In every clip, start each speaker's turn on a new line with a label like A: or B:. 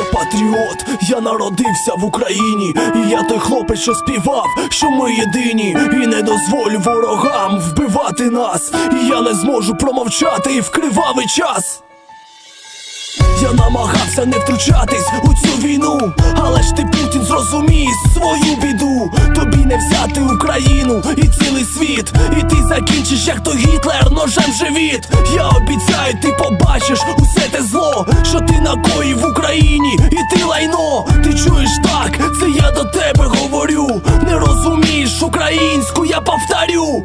A: Я патріот, я народився в Україні, і я той хлопець, що співав, що ми єдині, і не дозволю ворогам вбивати нас. І я не зможу промовчати в кривавий час. Я намагався не втручатись у цю війну, але ж ти Путін зрозумієш свою біду. Тобі не взяти Україну і цілий світ. І ти закінчиш, як то Гітлер, ножем живіт. Я обіцяю, ти побачиш усе те зло, що ти накоїв в Україні, і ти лайно. Ти чуєш так, це я до тебе говорю. Не розумієш українську, я повторю.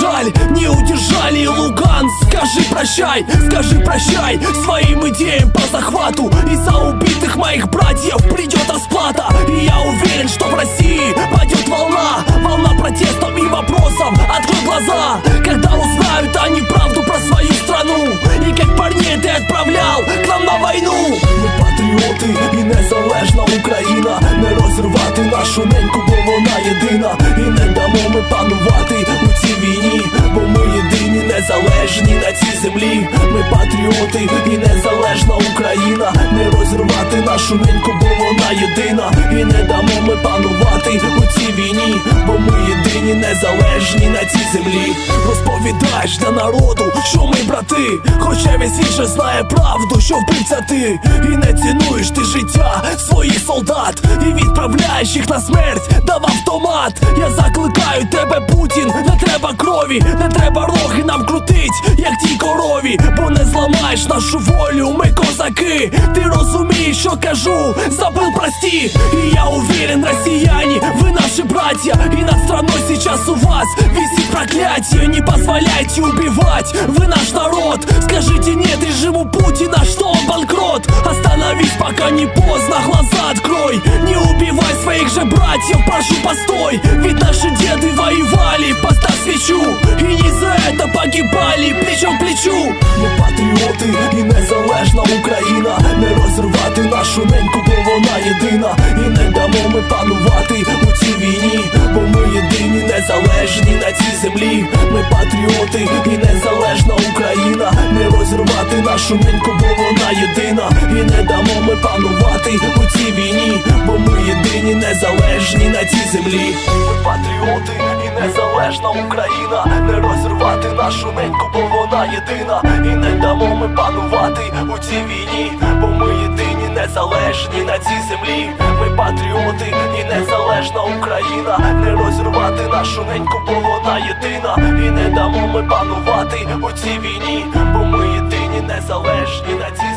A: жаль, не удержали Луганск. Скажи прощай, скажи прощай своим идеям по захвату. И за убитых моих братьев придет расплата. И я уверен, что в России пойдет волна, волна протестов и вопросов. Открой глаза, когда узнают они правду про свою страну. И как парней ты отправлял к нам на войну. Ми патріоти і незалежна Україна. Не розривати нашу неньку, бо вона єдина. І не дамо ми панувати незалежні на цій землі. Ми патріоти і незалежна Україна. Не розривати нашу неньку, бо вона єдина. І не дамо ми панувати у цій війні, бо ми єдині, незалежні на цій землі. Розповідаєш для народу, що ми брати, хоча весь інший знає правду, що вбивця ти, і не цінуєш ти життя своїх солдат, і відправляєш їх на смерть, дав автомат. Я закликаю тебе, Путін, не треба крові, не треба роги нам крутить, як тій корові, бо не зламаєш нашу волю, ми козаки. Ти розумієш, що кажу, забыл прості, І я уверен, росіяні. вы наши братья, и над страной сейчас у вас висит проклятие. Не позволяйте убивать, вы наш народ. Скажите нет режиму Путина, что он банкрот. Остановись, пока не поздно, глаза открой. Не убивай своих же братьев, прошу постой. Ведь наши деды воевали, поставь свечу. И не за это погибали плечом к плечу. Ми патріоти і незалежна Україна. Не розривати нашу неньку, бо вона єдина. І не дамо ми панувати у цій війні, бо ми єдині, незалежні на цій землі. Ми патріоти і незалежна Україна. Не розривати нашу неньку, бо вона єдина. І не дамо ми панувати у цій війні, бо ми єдині, незалежні на цій землі. Ми патріоти і незалежна Україна. Не розривати нашу неньку, бо вона єдина. І не дамо ми панувати у цій війні, бо ми народжені на цій землі. Ми патріоти і незалежна Україна. Не розірвати нашу неньку, бо вона єдина. І не дамо ми панувати у цій війні, бо ми єдині незалежні на цій.